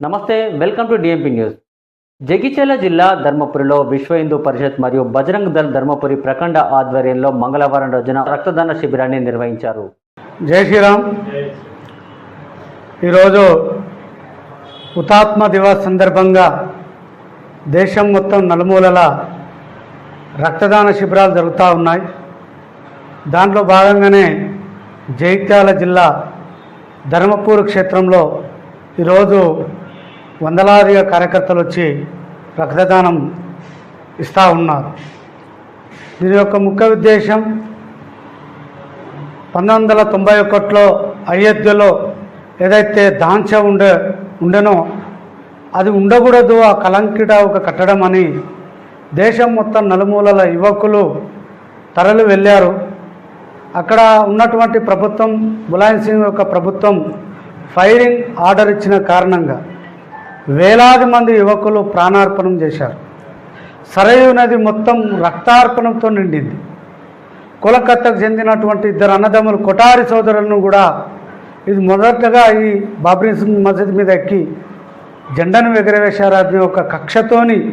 నమస్తే welcome to DMP news Jagtial జిల్లా ధర్మపురిలో విశ్వ హిందూ పరిషత్ మరియు బజరంగ్ దళ్ ధర్మపురి ప్రఖండ ఆధ్వర్యంలో మంగళవారం రోజున రక్తదాన శిబిరాన్ని నిర్వహించారు. జై శ్రీరామ్. ఈరోజు హుతాత్మ దివస్ సందర్భంగా దేశం మొత్తం నలుమూలల రక్తదాన శిబిరాలు జరుగుతూ ఉన్నాయి. దాంట్లో భాగంగానే జగిత్యాల జిల్లా ధర్మపూర్ క్షేత్రంలో ఈరోజు వందలాదిగా కార్యకర్తలు వచ్చి రక్తదానం ఇస్తూ ఉన్నారు. దీని యొక్క ముఖ్య ఉద్దేశం పంతొమ్మిది వందల తొంభై ఒకటిలో అయోధ్యలో ఏదైతే దాంచ ఉండే ఉండెనో అది ఉండకూడదు ఆ కలంకిట ఒక కట్టడం అని దేశం మొత్తం నలుమూలల యువకులు తరలి వెళ్ళారు. అక్కడ ఉన్నటువంటి ప్రభుత్వం ములాయం సింగ్ యొక్క ప్రభుత్వం ఫైరింగ్ ఆర్డర్ ఇచ్చిన కారణంగా వేలాది మంది యువకులు ప్రాణార్పణం చేశారు. సరయు నది మొత్తం రక్తార్పణంతో నిండింది. కోలకత్తాకు చెందినటువంటి ఇద్దరు అన్నదమ్ములు కొటారి సోదరులను కూడా ఇది మొదటగా ఈ బాబ్రీ సింగ్ మసీద్ మీద ఎక్కి జెండాను ఎగరవేశారు. ఒక కక్షతోని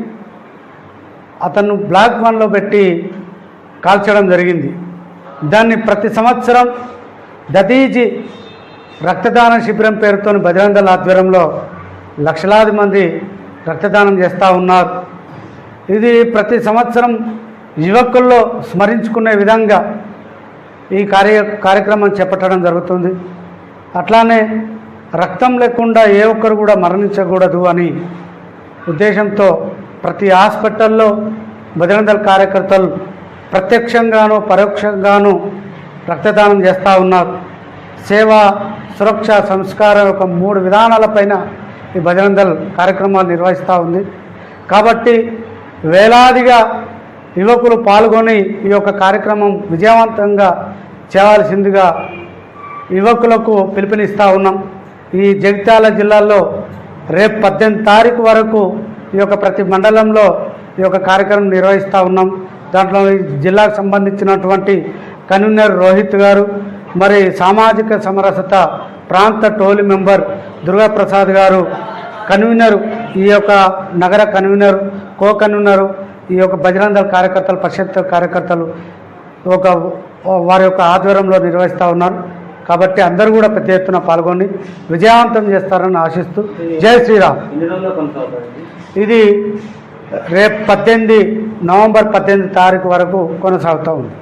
అతను బ్లాక్ వన్లో పెట్టి కాల్చడం జరిగింది. దాన్ని ప్రతి సంవత్సరం దదీజీ రక్తదాన శిబిరం పేరుతో బజరంగల్ ఆధ్వర్యంలో లక్షలాది మంది రక్తదానం చేస్తూ ఉన్నారు. ఇది ప్రతి సంవత్సరం యువకుల్లో స్మరించుకునే విధంగా ఈ కార్య కార్యక్రమం చేపట్టడం జరుగుతుంది. అట్లానే రక్తం లేకుండా ఏ ఒక్కరు కూడా మరణించకూడదు అని ఉద్దేశంతో ప్రతి హాస్పిటల్లో బజరంగదళ కార్యకర్తలు ప్రత్యక్షంగానూ పరోక్షంగానూ రక్తదానం చేస్తూ ఉన్నారు. సేవ సురక్ష సంస్కారం యొక్క మూడు విధానాలపైన ఈ భజనందల్ కార్యక్రమాలు నిర్వహిస్తూ ఉంది. కాబట్టి వేలాదిగా యువకులు పాల్గొని ఈ యొక్క కార్యక్రమం విజయవంతంగా చేయవలసిందిగా యువకులకు పిలుపునిస్తూ ఉన్నాం. ఈ జగిత్యాల జిల్లాలో రేపు పద్దెనిమిది తారీఖు వరకు ఈ యొక్క ప్రతి మండలంలో ఈ యొక్క కార్యక్రమం నిర్వహిస్తూ ఉన్నాం. దాంట్లో ఈ జిల్లాకు సంబంధించినటువంటి కన్వీనర్ రోహిత్ గారు మరి సామాజిక సమరసత ప్రాంత టోల్ మెంబర్ దుర్గాప్రసాద్ గారు కన్వీనర్ ఈ యొక్క నగర కన్వీనర్ కో కన్వీనరు ఈ యొక్క బజరంగ కార్యకర్తలు పరిషత్ కార్యకర్తలు ఒక వారి యొక్క ఆధ్వర్యంలో నిర్వహిస్తూ ఉన్నారు. కాబట్టి అందరూ కూడా పెద్ద ఎత్తున పాల్గొని విజయవంతం చేస్తారని ఆశిస్తూ జై శ్రీరామ్. ఇది రేపు పద్దెనిమిది నవంబర్ పద్దెనిమిది తారీఖు వరకు కొనసాగుతూ ఉంది.